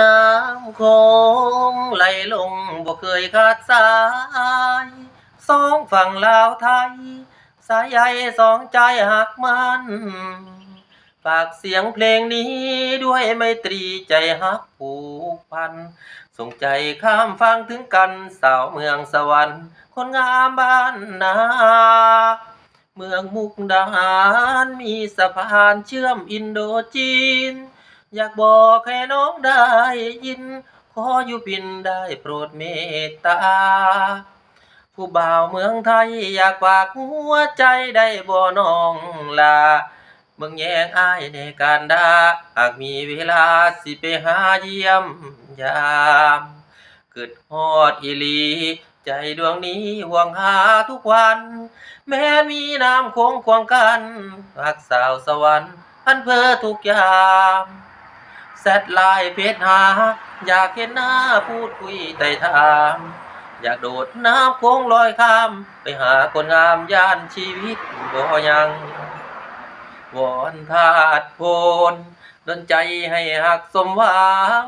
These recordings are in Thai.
น้ำโคงไหลลงบ่เคยขาดสาย สองฝั่งลาวไทย สายใยสองใจหักมัน ฝากเสียงเพลงนี้ด้วยไมตรีใจฮักผูกพัน ส่งใจข้ามฟังถึงกันสาวเมืองสวรรค์ คนงามบ้านนาเมืองมุกดาหารมีสะพานเชื่อมอินโดจีน อยากบอกให้น้องได้ยิน ขออยู่พินได้โปรดเมตตา ผู้บ่าวเมืองไทยอยากฝากหัวใจได้บ่น้องลาเบิ่งแยงอายในการดาหากมีเวลาสิไปหาเยี่ยมยามเกิดฮอดอีลี ใจดวงนี้ห่วงหาทุกวัน แม้มีน้ำคงควงกันรักสาวสวรรค์พันเพอทุกยาม แซดไลน์เพจหา อยากเห็นหน้าพูดคุยไต่ถาม อยากโดดน้ำโค้งลอยข้าม ไปหาคนงามย่านชีวิตบ่ยัง วอนธาตุโพนดนใจให้หักสมหวัง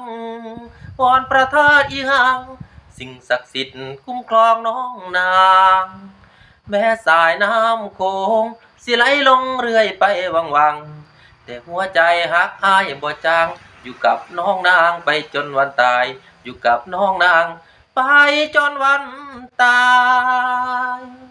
วอนประทาดอีหัง สิ่งศักดิ์สิทธิ์คุ้มครองน้องนาง แม้สายน้ำโคง สิไหลลงเรื่อยไปวังวังแต่หัวใจหักอายบ่จาง อยู่กับน้องนางไปจนวันตาย อยู่กับน้องนาง ไปจนวันตาย